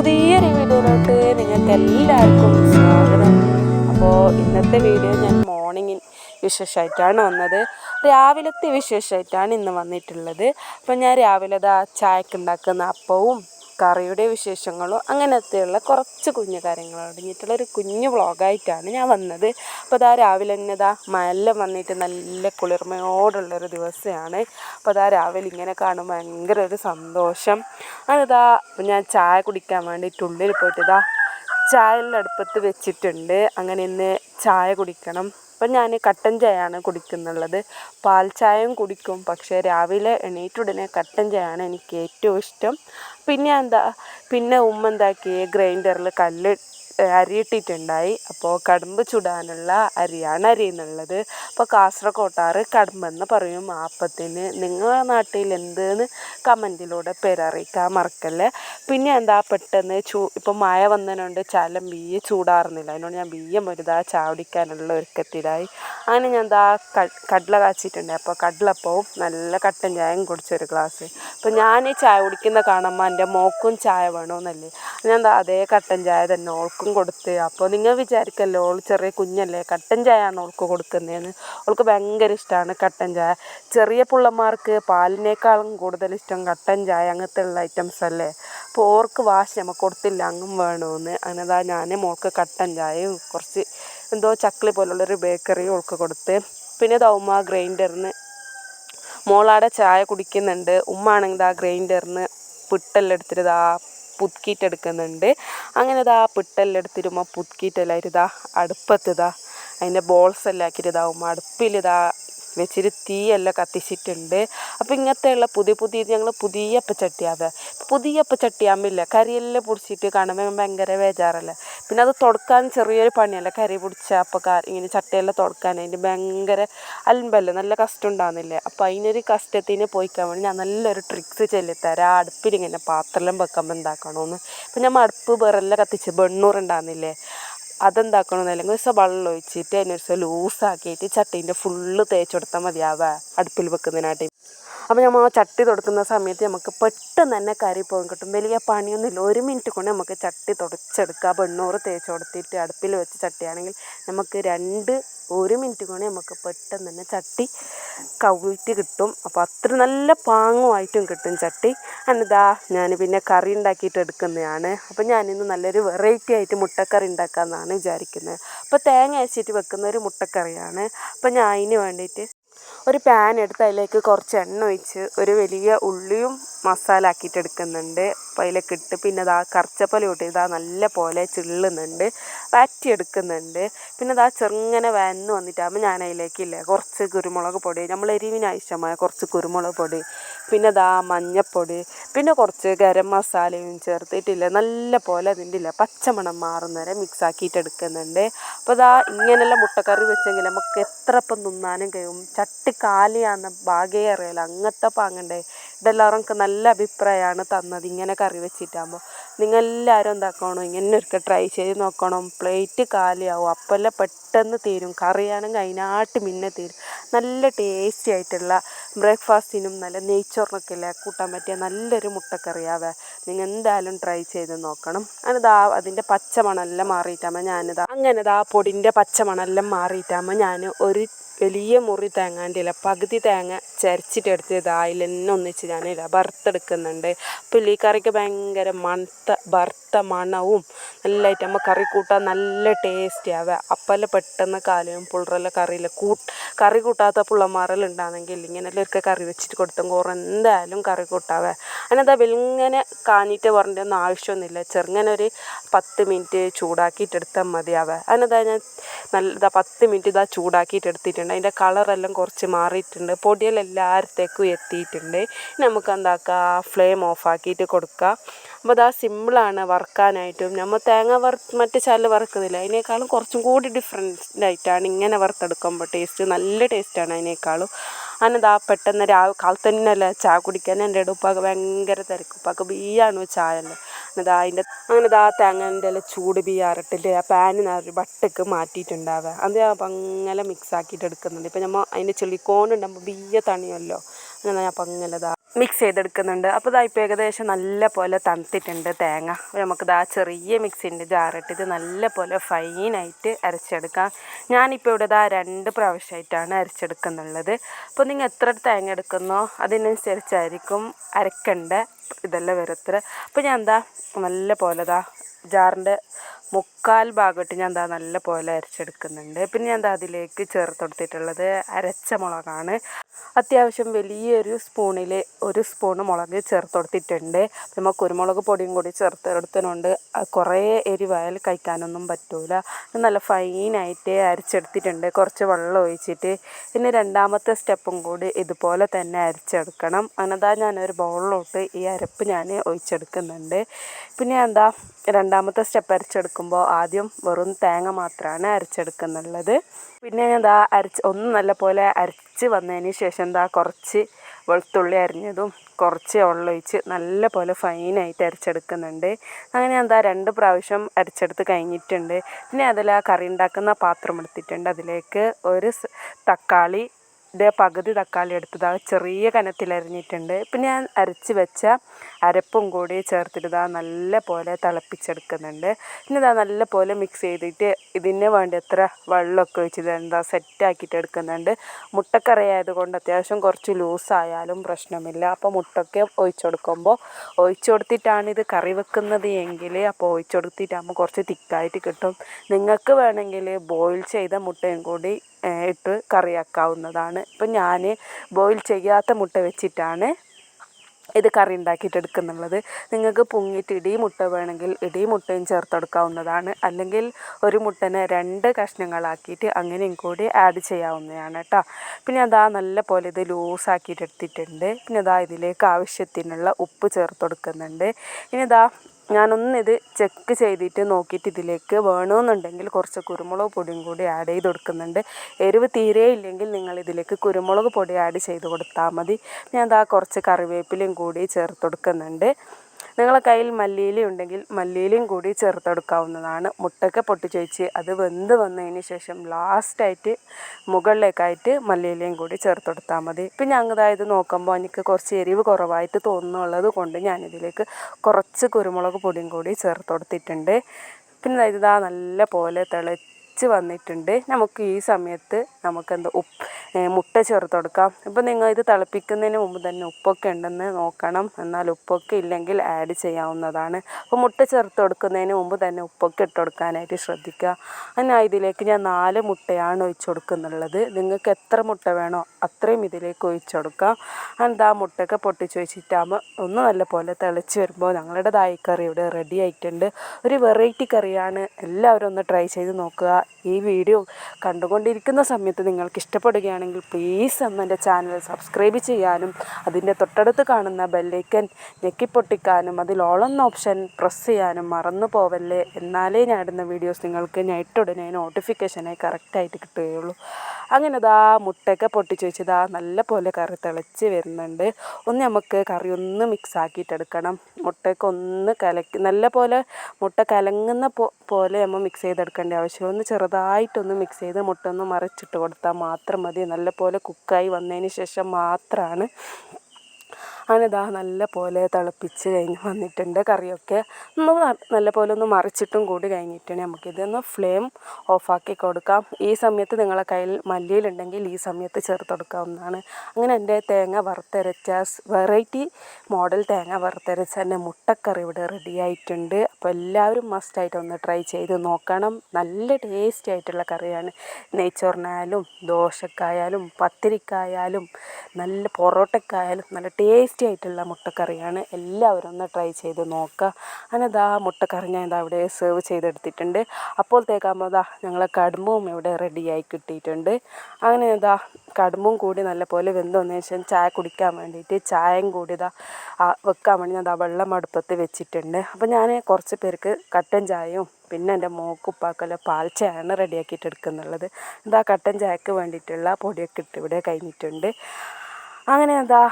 പുതിയൊരു വീഡിയോയിലോട്ട് നിങ്ങൾക്ക് എല്ലാവർക്കും സ്വാഗതം. അപ്പോൾ ഇന്നത്തെ വീഡിയോ ഞാൻ മോർണിംഗിൽ വിശേഷമായിട്ടാണ് വന്നത്. രാവിലത്തെ വിശേഷമായിട്ടാണ് ഇന്ന് വന്നിട്ടുള്ളത്. അപ്പോൾ ഞാൻ രാവിലെ ദാ ചായക്ക് ഉണ്ടാക്കുന്ന അപ്പവും കറിയുടെ വിശേഷങ്ങളോ അങ്ങനത്തെയുള്ള കുറച്ച് കുഞ്ഞു കാര്യങ്ങൾ അടങ്ങിയിട്ടുള്ള ഒരു കുഞ്ഞു വ്ളോഗായിട്ടാണ് ഞാൻ വന്നത്. അപ്പോൾ അതാ രാവിലെ തന്നെ ഇതാ മല വന്നിട്ട് നല്ല കുളിർമയോടുള്ളൊരു ദിവസമാണ്. അപ്പോൾ അതാ രാവിലെ ഇങ്ങനെ കാണുമ്പോൾ ഭയങ്കര ഒരു സന്തോഷം. അതിതാ ഞാൻ ചായ കുടിക്കാൻ വേണ്ടിയിട്ട് ഉള്ളിൽ പോയിട്ട് ഇതാ ചായ അടുപ്പത്ത് വെച്ചിട്ടുണ്ട്. അങ്ങനെ ഇന്ന് ചായ കുടിക്കണം. അപ്പം ഞാൻ കട്ടൻ ചായയാണ് കുടിക്കുന്നുള്ളത്. പാൽ ചായയും കുടിക്കും. പക്ഷേ രാവിലെ എണീറ്റുടനെ കട്ടൻ ചായയാണ് എനിക്ക് ഏറ്റവും ഇഷ്ടം. പിന്നെ എന്താ പിന്നെ ഉമ്മ എന്താക്കി ഗ്രൈൻഡറിൽ കല്ല് അരിയിട്ടിട്ടുണ്ടായി. അപ്പോൾ കടമ്പ് ചുടാനുള്ള അരിയാണ് അരിയുന്നുള്ളത് അപ്പോൾ കാസർകോട്ടാർ കടുമ്പെന്ന് പറയും ആപ്പത്തിന് നിങ്ങളുടെ നാട്ടിൽ എന്തെന്ന് കമന്റിലൂടെ പേരറിയിക്കാൻ മറക്കല്ലേ? പിന്നെ എന്താ പെട്ടെന്ന് ചൂ ഇപ്പം മഴ വന്നതിനുണ്ട് ചലം ബീയ ചൂടാറുന്നില്ല. അതിനോട് ഞാൻ ബീയം ഒരുതാ ചാവടിക്കാനുള്ള ഒരുക്കത്തിലായി. അങ്ങനെ ഞാൻ എന്താ കടല കാച്ചിട്ടുണ്ട്. അപ്പോൾ കടലപ്പവും നല്ല കട്ടൻ ചായയും കുടിച്ചൊരു ഗ്ലാസ്. അപ്പോൾ ഞാൻ ചായ കുടിക്കുന്ന കാണുമ്പോൾ എന്റെ മോക്കും ചായ വേണമെന്നല്ലേ ഞാൻ എന്താ അതേ കട്ടൻ ചായ തന്നെ ഓൾക്കും കൊടുത്ത് അപ്പോൾ നിങ്ങൾ വിചാരിക്കല്ലോ ഓൾ ചെറിയ കുഞ്ഞല്ലേ കട്ടൻ ചായയാണ് ഓൾക്ക് കൊടുക്കുന്നതെന്ന് ഓൾക്ക് ഭയങ്കര ഇഷ്ടമാണ് കട്ടൻ ചായ. ചെറിയ പിള്ളമാർക്ക് പാലിനേക്കാളും കൂടുതൽ ഇഷ്ടം കട്ടൻ ചായ അങ്ങനത്തെ ഉള്ള ഐറ്റംസ് അല്ലേ. അപ്പോൾ ഓർക്ക് വാശി നമുക്ക് കൊടുത്തില്ല അങ്ങും വേണമെന്ന് അങ്ങനെതാ ഞാൻ മോൾക്ക് കട്ടൻ ചായയും കുറച്ച് എന്തോ ചക്ലി പോലുള്ളൊരു ബേക്കറിയും ഓൾക്ക് കൊടുത്ത്. പിന്നെ ദൗമ ഗ്രൈൻഡറിന് മോളാടെ ചായ കുടിക്കുന്നുണ്ട്. ഉമ്മ ആണെങ്കിൽ ആ ഗ്രൈൻഡറിന് പിട്ടെല്ലാം എടുത്തിട്ട് ഇതാ പുതുക്കിയിട്ടെടുക്കുന്നുണ്ട്. അങ്ങനെ ഇതാ പിട്ടെല്ലാം എടുത്തിരുമ്പോൾ പുതുക്കിയിട്ടെല്ലാം ഇതാ അടുപ്പത്ത് ഇതാ അതിന്റെ ബോൾസ് എല്ലാം ആക്കിയിട്ട് ഇതാവും അടുപ്പിലിതാ വെച്ചിട്ട് തീയെല്ലാം കത്തിച്ചിട്ടുണ്ട്. അപ്പോൾ ഇങ്ങനത്തെയുള്ള പുതിയ പുതിയ ഞങ്ങൾ പുതിയ അപ്പച്ചട്ടിയാവുക പുതിയ അപ്പച്ചട്ടിയാകുമ്പില്ല കറിയെല്ലാം പൊടിച്ചിട്ട് കാണുമ്പോൾ ഭയങ്കര ബേജാറല്ലേ? പിന്നെ അത് തുടക്കാൻ ചെറിയൊരു പണിയല്ല? കരി പിടിച്ച അപ്പോൾ ഇങ്ങനെ ചട്ടയെല്ലാം തുടക്കാൻ അതിന്റെ ഭയങ്കര അലമ്പല്ലേ നല്ല കഷ്ടം ഉണ്ടാകുന്നില്ലേ അപ്പോൾ അതിനൊരു കഷ്ടത്തിന് പോയിക്കാൻ വേണ്ടി ഞാൻ നല്ലൊരു ട്രിക്സ് ചൊല്ലിത്തരാം. അടുപ്പിൽ ഇങ്ങനെ പാത്രം വെക്കുമ്പോൾ എന്താക്കണമെന്ന് ഇപ്പം ഞാൻ അടുപ്പ് വേറെല്ലാം കത്തിച്ച് വെണ്ണൂറുണ്ടാകുന്നില്ലേ അതെന്താക്കണമെന്ന് അല്ലെങ്കിൽ ഒരു വെള്ളം ഒഴിച്ചിട്ട് അതിന് ഒരു ലൂസാക്കിയിട്ട് ചട്ടീന്റെ ഫുള്ള് തേച്ച് കൊടുത്താൽ മതിയാവുക അടുപ്പിൽ വെക്കുന്നതിനായിട്ട്. അപ്പോൾ നമ്മൾ ചട്ടി തുടക്കുന്ന സമയത്ത് നമുക്ക് പെട്ടെന്ന് തന്നെ കറി പോകാൻ കിട്ടും. വലിയ പണിയൊന്നുമില്ല. ഒരു മിനിറ്റ് കൊണ്ട് നമുക്ക് ചട്ടി തുടച്ചെടുക്കുക വെണ്ണൂറ് തേച്ച് കൊടുത്തിട്ട് അടുപ്പിൽ വെച്ച് ചട്ടിയാണെങ്കിൽ നമുക്ക് രണ്ട് ഒരു മിനിറ്റ് കൊണ്ട് നമുക്ക് പെട്ടെന്ന് തന്നെ ചട്ടി കവിട്ട് കിട്ടും. അപ്പോൾ അത്ര നല്ല പാങ്ങുമായിട്ടും കിട്ടും ചട്ടി. എന്നിതാ ഞാൻ പിന്നെ കറി ഉണ്ടാക്കിയിട്ട് എടുക്കുന്നതാണ്. അപ്പോൾ ഞാനിന്ന് നല്ലൊരു വെറൈറ്റി ആയിട്ട് മുട്ടക്കറി ഉണ്ടാക്കാമെന്നാണ് വിചാരിക്കുന്നത്. അപ്പോൾ തേങ്ങ അരച്ചിട്ട് വെക്കുന്ന ഒരു മുട്ടക്കറിയാണ്. അപ്പോൾ ഞാൻ അതിന് വേണ്ടിയിട്ട് ഒരു പാൻ എടുത്ത് അതിലേക്ക് കുറച്ച് എണ്ണ ഒഴിച്ച് ഒരു വലിയ ഉള്ളിയും മസാല ആക്കിയിട്ട് എടുക്കുന്നുണ്ട്. അപ്പോൾ അതിലേക്ക് ഇട്ട് പിന്നെ ഇതാ കറച്ചപ്പല ഇട്ട് ഇതാ നല്ല പോലെ ചിള്ളുന്നുണ്ട്. വാറ്റിയെടുക്കുന്നുണ്ട്. പിന്നെ ഇതാ ചെറുങ്ങനെ വന്ന് വന്നിട്ടാകുമ്പോൾ ഞാൻ അതിലേക്കില്ലേ കുറച്ച് കുരുമുളക് പൊടി നമ്മൾ എരിവിന് ആവശ്യമായ കുറച്ച് കുരുമുളക് പൊടി പിന്നെ ഇതാ മഞ്ഞൾപ്പൊടി പിന്നെ കുറച്ച് ഗരം മസാലയും ചേർത്തിട്ടില്ല നല്ല പോലെ അതിന്റെ ഇല്ല പച്ചമണം മാറുന്നവരെ മിക്സ് ആക്കിയിട്ട് എടുക്കുന്നുണ്ട്. അപ്പോൾ ഇതാ ഇങ്ങനെയുള്ള മുട്ടക്കറി വെച്ചെങ്കിൽ നമുക്ക് എത്ര ഇപ്പം തിന്നാനും കഴിയും. ചട്ടി കാലിയാന്ന ഭാഗേ അറിയില്ല അങ്ങനത്തെ പാങ്ങണ്ടേ. ഇതെല്ലാവർക്കും നല്ല അഭിപ്രായമാണ് തന്നത്. ഇങ്ങനെ കറി വെച്ചിട്ടാകുമ്പോൾ നിങ്ങളെല്ലാവരും എന്താക്കണം? ഇങ്ങനെ ഒരിക്കൽ ട്രൈ ചെയ്ത് നോക്കണം. പ്ലേറ്റ് കാലിയാവും. അപ്പെല്ലാം പെട്ടെന്ന് തീരും. കറിയാണെങ്കിൽ അതിനാട്ട് മിന്നെ തീരും. നല്ല ടേസ്റ്റി ആയിട്ടുള്ള ബ്രേക്ക്ഫാസ്റ്റിനും നല്ല നെയ്ച്ചോറിനൊക്കെ ഇല്ലേ കൂട്ടാൻ പറ്റിയ നല്ലൊരു മുട്ടക്കറിയാവേ. നിങ്ങൾ എന്തായാലും ട്രൈ ചെയ്ത് നോക്കണം. അതിതാ അതിന്റെ പച്ചമണെല്ലാം മാറിയിട്ടാകുമ്പോൾ ഞാനിതാ അങ്ങനെതാ പൊടിന്റെ പച്ചമണെല്ലാം മാറിയിട്ടാകുമ്പോൾ ഞാൻ ഒരു വലിയ മുറി തേങ്ങാന്റെ പകുതി തേങ്ങ ചരച്ചിട്ടെടുത്ത് ഇത് അതിൽ തന്നെ ഒന്നിച്ച് ഞാൻ വറുത്തെടുക്കുന്നുണ്ട്. പുള്ളിക്കറിക്ക് ഭയങ്കര മണത്ത വറുത്ത മണവും നല്ലതായിട്ട് നമ്മൾ കറി കൂട്ടാൻ നല്ല ടേസ്റ്റി ആവുക അപ്പല്ല പെട്ടെന്ന് കാലവും പുള്ളറെല്ലാം കറിയിൽ കൂ കറി കൂട്ടാത്ത പുള്ളമാരെല്ലാം ഇങ്ങനെല്ലാം ഒരു കറി വെച്ചിട്ട് കൊടുത്തും കുറേ എന്തായാലും കറി കൂട്ടാവേ. അതിനെന്താ വെലിങ്ങനെ കാഞ്ഞിട്ട് പറഞ്ഞൊന്നും ആവശ്യമൊന്നുമില്ല ചെറുങ്ങനെ ഒരു പത്ത് മിനിറ്റ് ചൂടാക്കിയിട്ടെടുത്താൽ മതിയാവേ. അതിനെന്താ ഞാൻ നല്ല പത്ത് മിനിറ്റ് ഇതാ ചൂടാക്കിയിട്ട് എടുത്തിട്ടുണ്ട്. അതിന്റെ കളറെല്ലാം കുറച്ച് മാറിയിട്ടുണ്ട്. പൊടിയെല്ലാം എല്ലായിടത്തേക്കും എത്തിയിട്ടുണ്ട്. നമുക്ക് എന്താക്കുക ഫ്ലെയിം ഓഫാക്കിയിട്ട് കൊടുക്കുക അപ്പോൾ അതാ സിമ്പിളാണ് വറുക്കാനായിട്ടും. നമ്മൾ തേങ്ങ വറുത്ത് മറ്റേ ചാലിൽ വറുക്കുന്നില്ല അതിനേക്കാളും കുറച്ചും കൂടി ഡിഫറെന്റ് ആയിട്ടാണ് ഇങ്ങനെ വറുത്തെടുക്കുമ്പോൾ ടേസ്റ്റ് നല്ല ടേസ്റ്റാണ് അതിനേക്കാളും. അന്നതാ പെട്ടെന്ന് രാവ് കാലത്ത് തന്നെയല്ല ചായ കുടിക്കാൻ എന്റെ ഉപ്പാക്ക് ഭയങ്കര തിരക്ക്. ഉപ്പാക്ക് ബീയാണ് ചായ അല്ലേ എന്നിട്ട് അതിന്റെ അങ്ങനെ ദാ തേങ്ങന്റെ എല്ലാം ചൂട് ബീയാറിട്ടിട്ട് ആ പാനിന് ഒരു ബട്ടക്ക് മാറ്റിയിട്ടുണ്ടാവുക. അത് അപ്പം അങ്ങനെ മിക്സ് ആക്കിയിട്ട് എടുക്കുന്നുണ്ട്. ഇപ്പം നമ്മൾ അതിന്റെ ചെളിക്കോണ്ടുണ്ടാകുമ്പോൾ ബീയ തണിയല്ലോ. അങ്ങനെ ഞാൻ അപ്പം അങ്ങനെ മിക്സ് ചെയ്തെടുക്കുന്നുണ്ട്. അപ്പോൾ ഇതാ ഇപ്പോൾ ഏകദേശം നല്ല പോലെ തണുത്തിട്ടുണ്ട് തേങ്ങ. നമുക്കിത് ആ ചെറിയ മിക്സിന്റെ ജാറിട്ടിട്ട് നല്ല പോലെ ഫൈനായിട്ട് അരച്ചെടുക്കാം. ഞാനിപ്പോൾ ഇവിടെ ഇതാ രണ്ട് പ്രാവശ്യമായിട്ടാണ് അരച്ചെടുക്കുന്നുള്ളത്. അപ്പോൾ നിങ്ങൾ എത്ര തേങ്ങ എടുക്കുന്നോ അതിനനുസരിച്ചായിരിക്കും അരക്കേണ്ട ഇതെല്ലാം വരത്ര. അപ്പോൾ ഞാൻ എന്താ നല്ല പോലെ ഇതാ ജാറിന്റെ മുക്കാൽ ഭാഗമായിട്ട് ഞാൻ എന്താ നല്ല പോലെ അരച്ചെടുക്കുന്നുണ്ട്. പിന്നെ ഞാൻ എന്താ അതിലേക്ക് ചേർത്ത് കൊടുത്തിട്ടുള്ളത് അരച്ച മുളകാണ്. അത്യാവശ്യം വലിയൊരു സ്പൂണിൽ ഒരു സ്പൂൺ മുളക് ചേർത്ത് കൊടുത്തിട്ടുണ്ട് നമ്മൾ കുരുമുളക് പൊടിയും കൂടി ചേർത്ത് കൊടുത്തതുകൊണ്ട് കുറേ എരിവായാൽ കഴിക്കാനൊന്നും പറ്റൂല. നല്ല ഫൈനായിട്ട് അരച്ചെടുത്തിട്ടുണ്ട്. കുറച്ച് വെള്ളം ഒഴിച്ചിട്ട് പിന്നെ രണ്ടാമത്തെ സ്റ്റെപ്പും കൂടി ഇതുപോലെ തന്നെ അരച്ചെടുക്കണം. അങ്ങനെ ഞാനൊരു ബൗളിലോട്ട് ഈ അരപ്പ് ഞാൻ ഒഴിച്ചെടുക്കുന്നുണ്ട്. പിന്നെ എന്താ രണ്ടാമത്തെ സ്റ്റെപ്പ് അരച്ചെടുക്കുമ്പോൾ ആദ്യം വെറും തേങ്ങ മാത്രമാണ് അരച്ചെടുക്കുന്നുള്ളത്. പിന്നെ എന്താ അരച്ച് ഒന്ന് നല്ല പോലെ അരച്ച് വന്നതിന് ശേഷം എന്താ കുറച്ച് വെളുത്തുള്ളി അരിഞ്ഞതും കുറച്ച് വെള്ളമൊഴിച്ച് നല്ല പോലെ ഫൈനായിട്ട് അരച്ചെടുക്കുന്നുണ്ട്. അങ്ങനെ എന്താ രണ്ട് പ്രാവശ്യം അരച്ചെടുത്ത് കഴിഞ്ഞിട്ടുണ്ട്. പിന്നെ അതിൽ ആ കറി ഉണ്ടാക്കുന്ന പാത്രം എടുത്തിട്ടുണ്ട്. അതിലേക്ക് ഒരു തക്കാളി ഇതേ പകുതി തക്കാളി എടുത്തത് ചെറിയ കനത്തിൽ അരിഞ്ഞിട്ടുണ്ട്. പിന്നെ ഞാൻ അരച്ച് വെച്ച അരപ്പും കൂടി ചേർത്തിട്ട് നല്ല പോലെ തിളപ്പിച്ചെടുക്കുന്നുണ്ട്. പിന്നെ ഇതാ നല്ല പോലെ മിക്സ് ചെയ്തിട്ട് ഇതിന് വേണ്ടി എത്ര വെള്ളമൊക്കെ വെച്ച് എന്താ സെറ്റാക്കിയിട്ട് എടുക്കുന്നുണ്ട്. മുട്ടക്കറി ആയതുകൊണ്ട് അത്യാവശ്യം കുറച്ച് ലൂസായാലും പ്രശ്നമില്ല. അപ്പോൾ മുട്ടൊക്കെ ഒഴിച്ചു കൊടുക്കുമ്പോൾ ഒഴിച്ചു കൊടുത്തിട്ടാണ് ഇത് കറി വെക്കുന്നത് എങ്കിൽ അപ്പോൾ ഒഴിച്ചു കൊടുത്തിട്ടാകുമ്പോൾ കുറച്ച് തിക്കായിട്ട് കിട്ടും. നിങ്ങൾക്ക് വേണമെങ്കിൽ ബോയിൽ ചെയ്ത മുട്ടയും കൂടി ഇട്ട് കറിയാക്കാവുന്നതാണ്. ഇപ്പം ഞാൻ ബോയിൽ ചെയ്യാത്ത മുട്ട വെച്ചിട്ടാണ് ഇത് കറി ഉണ്ടാക്കിയിട്ട് എടുക്കുന്നുള്ളത്. നിങ്ങൾക്ക് പൊങ്ങിയിട്ട് ഇടി മുട്ട വേണമെങ്കിൽ ഇടി മുട്ടയും ചേർത്തെടുക്കാവുന്നതാണ് അല്ലെങ്കിൽ ഒരു മുട്ടനെ രണ്ട് കഷ്ണങ്ങളാക്കിയിട്ട് അങ്ങനെയും കൂടി ആഡ് ചെയ്യാവുന്നതാണ് കേട്ടോ പിന്നെ അതാ നല്ല പോലെ ഇത് ലൂസാക്കിയിട്ട് എടുത്തിട്ടുണ്ട്. പിന്നെ അതാ ഇതിലേക്ക് ആവശ്യത്തിനുള്ള ഉപ്പ് ചേർത്ത് കൊടുക്കുന്നുണ്ട്. ഇനി ഇതാ ഞാനൊന്ന് ഇത് ചെക്ക് ചെയ്തിട്ട് നോക്കിയിട്ട് ഇതിലേക്ക് വേണമെന്നുണ്ടെങ്കിൽ കുറച്ച് കുരുമുളക് പൊടിയും കൂടി ആഡ് ചെയ്ത് കൊടുക്കുന്നുണ്ട്. എരിവ് തീരെ ഇല്ലെങ്കിൽ നിങ്ങൾ ഇതിലേക്ക് കുരുമുളക് പൊടി ആഡ് ചെയ്ത് കൊടുത്താൽ മതി. ഞാൻ അതാ കുറച്ച് കറിവേപ്പിലയും കൂടി ചേർത്ത് കൊടുക്കുന്നുണ്ട്. നിങ്ങളെ കയ്യിൽ മല്ലിയില ഉണ്ടെങ്കിൽ മല്ലിയിലയും കൂടി ചേർത്തെടുക്കാവുന്നതാണ്. മുട്ടൊക്കെ പൊട്ടിച്ചൊഴിച്ച് അത് വെന്ത് വന്നതിന് ശേഷം ലാസ്റ്റായിട്ട് മുകളിലേക്കായിട്ട് മല്ലിയിലയും കൂടി ചേർത്തെടുത്താൽ മതി. ഇപ്പം ഞാൻ അതായത് നോക്കുമ്പോൾ എനിക്ക് കുറച്ച് എരിവ് കുറവായിട്ട് തോന്നുന്നുള്ളത് കൊണ്ട് ഞാനിതിലേക്ക് കുറച്ച് കുരുമുളക് പൊടിയും കൂടി ചേർത്തെടുത്തിട്ടുണ്ട്. പിന്നെ ഇതാ നല്ല പോലെ തിളച്ച് തിളച്ച് വന്നിട്ടുണ്ട്. നമുക്ക് ഈ സമയത്ത് നമുക്ക് എന്താ ഉപ്പ് മുട്ട ചേർത്ത് കൊടുക്കാം. ഇപ്പം നിങ്ങൾ ഇത് തിളപ്പിക്കുന്നതിന് മുമ്പ് തന്നെ ഉപ്പൊക്കെ ഉണ്ടെന്ന് നോക്കണം. എന്നാൽ ഉപ്പൊക്കെ ഇല്ലെങ്കിൽ ആഡ് ചെയ്യാവുന്നതാണ്. അപ്പോൾ മുട്ട ചേർത്ത് കൊടുക്കുന്നതിന് മുമ്പ് തന്നെ ഉപ്പൊക്കെ ഇട്ട് കൊടുക്കാനായിട്ട് ശ്രദ്ധിക്കുക. അങ്ങനെ ഇതിലേക്ക് ഞാൻ നാല് മുട്ടയാണ് ഒഴിച്ചു കൊടുക്കുന്നുള്ളത്. നിങ്ങൾക്ക് എത്ര മുട്ട വേണോ അത്രയും ഇതിലേക്ക് ഒഴിച്ചു കൊടുക്കാം. എന്താ മുട്ടയൊക്കെ പൊട്ടിച്ച് വെച്ചിട്ടാകുമ്പോൾ ഒന്ന് നല്ല പോലെ തിളച്ച് വരുമ്പോൾ ഞങ്ങളുടെ തായ്ക്കറി കറി ഇവിടെ റെഡി ആയിട്ടുണ്ട്. ഒരു വെറൈറ്റി കറിയാണ്. എല്ലാവരും ഒന്ന് ട്രൈ ചെയ്ത് നോക്കുക. ഈ വീഡിയോ കണ്ടുകൊണ്ടിരിക്കുന്ന സമയത്ത് നിങ്ങൾക്ക് ഇഷ്ടപ്പെടുകയാണെങ്കിൽ പ്ലീസ് ഒന്ന് എന്റെ ചാനൽ സബ്സ്ക്രൈബ് ചെയ്യാനും അതിന്റെ തൊട്ടടുത്ത് കാണുന്ന ബെല്ലൈക്കൻ ഞെക്കിപ്പൊട്ടിക്കാനും അതിൽ ഓളെന്ന ഓപ്ഷൻ പ്രസ് ചെയ്യാനും മറന്നു പോവല്ലേ എന്നാലേ ഞാൻ ഇടുന്ന വീഡിയോസ് നിങ്ങൾക്ക് ഞെട്ടുടനെ നോട്ടിഫിക്കേഷനായി കറക്റ്റായിട്ട് കിട്ടുകയുള്ളൂ. അങ്ങനെ ഇതാ മുട്ടയൊക്കെ പൊട്ടിച്ച് വെച്ചതാ നല്ല പോലെ കറി തിളച്ച് വരുന്നുണ്ട്. ഒന്ന് നമുക്ക് കറി ഒന്ന് മിക്സ് ആക്കിയിട്ടെടുക്കണം. മുട്ടയൊക്കെ ഒന്ന് കലക്കി നല്ല പോലെ മുട്ട കലങ്ങുന്ന പോലെ നമ്മൾ മിക്സ് ചെയ്തെടുക്കേണ്ട ആവശ്യം ഒന്ന് ചെറുതായിട്ടൊന്ന് മിക്സ് ചെയ്ത് മുട്ട ഒന്ന് മറിച്ചിട്ട് കൊടുത്താൽ മാത്രം മതി. നല്ല പോലെ കുക്കായി വന്നതിന് ശേഷം മാത്രമാണ് അങ്ങനെ ദാ നല്ല പോലെ തിളപ്പിച്ച് കഴിഞ്ഞ് വന്നിട്ടുണ്ട് കറിയൊക്കെ. ഒന്ന് നല്ല പോലെ ഒന്ന് മറിച്ചിട്ടും കൂടി കഴിഞ്ഞിട്ടാണ് നമുക്കിത് ഒന്ന് ഫ്ലെയിം ഓഫാക്കി കൊടുക്കാം. ഈ സമയത്ത് നിങ്ങളെ കയ്യിൽ മല്ലിയിലുണ്ടെങ്കിൽ ഈ സമയത്ത് ചേർത്ത് കൊടുക്കാവുന്നതാണ്. അങ്ങനെ എന്റെ തേങ്ങ വറുത്തരച്ച വെറൈറ്റി മോഡൽ തേങ്ങ വറുത്തരച്ച എന്റെ മുട്ടക്കറി ഇവിടെ റെഡി ആയിട്ടുണ്ട്. അപ്പോൾ എല്ലാവരും മസ്റ്റായിട്ട് ഒന്ന് ട്രൈ ചെയ്ത് നോക്കണം. നല്ല ടേസ്റ്റി ആയിട്ടുള്ള കറിയാണ്. നെയ്ച്ചോറിനായാലും ദോശക്കായാലും പത്തിരിക്കായാലും നല്ല പൊറോട്ടക്കായാലും നല്ല ടേസ്റ്റ് ടേസ്റ്റി ആയിട്ടുള്ള മുട്ടക്കറിയാണ്. എല്ലാവരും ഒന്ന് ട്രൈ ചെയ്ത് നോക്കുക അങ്ങനെ ഇതാ മുട്ടക്കറി ഞാൻ ഇതാ ഇവിടെ സെർവ് ചെയ്തെടുത്തിട്ടുണ്ട്. അപ്പോഴത്തേക്കാകുമ്പോൾ ഇതാ ഞങ്ങളെ കടുമ്പും ഇവിടെ റെഡിയായി കിട്ടിയിട്ടുണ്ട്. അങ്ങനെ ഇതാ കടുമ്പും കൂടി നല്ലപോലെ വെന്ത് വന്നതിന് ശേഷം ചായ കുടിക്കാൻ വേണ്ടിയിട്ട് ചായയും കൂടി ഇതാ വെക്കാൻ വേണ്ടി ഞാൻ ഇതാ വെള്ളം അടുപ്പത്ത് വെച്ചിട്ടുണ്ട്. അപ്പോൾ ഞാൻ കുറച്ച് പേർക്ക് കട്ടൻ ചായയും പിന്നെ എന്റെ മോക്കുപ്പാക്കല്ല പാൽ ചായയാണ് റെഡിയാക്കിയിട്ട് എടുക്കുന്നുള്ളത്. ഇതാ കട്ടൻ ചായക്ക് വേണ്ടിയിട്ടുള്ള പൊടിയൊക്കെ ഇട്ട് ഇവിടെ കഴിഞ്ഞിട്ടുണ്ട്. അങ്ങനെ എന്താ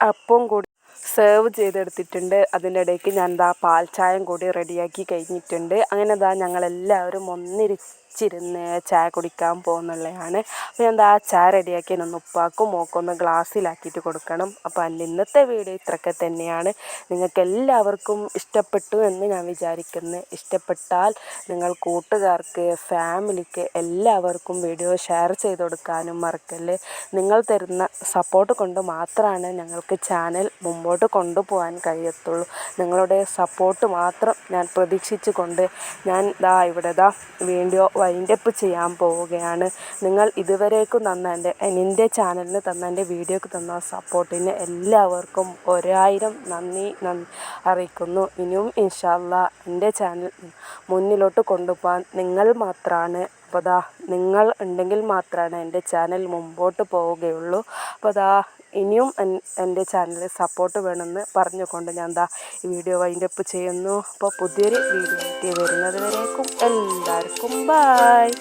അപ്പം കൂടി സെർവ് ചെയ്തെടുത്തിട്ടുണ്ട്. അതിന്റെ ഇടയ്ക്ക് ഞാൻ ദാ പാൽ ചായയും കൂടി റെഡിയാക്കി കഴിഞ്ഞിട്ടുണ്ട്. അങ്ങനെ ദാ ഞങ്ങളെല്ലാവരും ഒന്നിരിച്ച് ഒരുമിച്ചിരുന്ന് ചായ കുടിക്കാൻ പോകുന്നുള്ളതാണ്. അപ്പോൾ ഞാൻ എന്താ ചായ റെഡിയാക്കി ഒന്ന് ഉപ്പാക്കും മോക്കൊന്ന് ഗ്ലാസ്സിലാക്കിയിട്ട് കൊടുക്കണം. അപ്പോൾ അല്ല ഇന്നത്തെ വീഡിയോ ഇത്രയൊക്കെ തന്നെയാണ്. നിങ്ങൾക്ക് എല്ലാവർക്കും ഇഷ്ടപ്പെട്ടു എന്ന് ഞാൻ വിചാരിക്കുന്നു. ഇഷ്ടപ്പെട്ടാൽ നിങ്ങൾ കൂട്ടുകാർക്ക് ഫാമിലിക്ക് എല്ലാവർക്കും വീഡിയോ ഷെയർ ചെയ്ത് കൊടുക്കാനും മറക്കല്ലേ. നിങ്ങൾ തരുന്ന സപ്പോർട്ട് കൊണ്ട് മാത്രമാണ് ഞങ്ങൾക്ക് ചാനൽ മുമ്പോട്ട് കൊണ്ടുപോകാൻ കഴിയത്തുള്ളൂ. നിങ്ങളുടെ സപ്പോർട്ട് മാത്രം ഞാൻ പ്രതീക്ഷിച്ചുകൊണ്ട് ഞാൻ ദാ ഇവിടെ ദാ വീഡിയോ വൈൻഡപ്പ് ചെയ്യാൻ പോവുകയാണ്. നിങ്ങൾ ഇതുവരേക്കും തന്ന എന്റെ ചാനലിന് തന്ന എന്റെ വീഡിയോക്ക് തന്ന സപ്പോർട്ടിന് എല്ലാവർക്കും ഒരായിരം നന്ദി നന്ദി അറിയിക്കുന്നു. ഇനിയും ഇൻഷാല്ല എന്റെ ചാനൽ മുന്നിലോട്ട് കൊണ്ടുപോകാൻ നിങ്ങൾ മാത്രമാണ് അപ്പോൾ ദാ നിങ്ങൾ ഉണ്ടെങ്കിൽ മാത്രമാണ് എന്റെ ചാനൽ മുമ്പോട്ട് പോവുകയുള്ളൂ. അപ്പോൾ ദാ ഇനിയും എൻ- എന്റെ ചാനലിൽ സപ്പോർട്ട് വേണമെന്ന് പറഞ്ഞുകൊണ്ട് ഞാൻ ദാ ഈ വീഡിയോ വൈൻഡ് അപ്പ് ചെയ്യുന്നു. അപ്പോൾ പുതിയൊരു വീഡിയോ ആയിട്ട് വരുന്നത് വരേക്കും എല്ലാവർക്കും ബായ്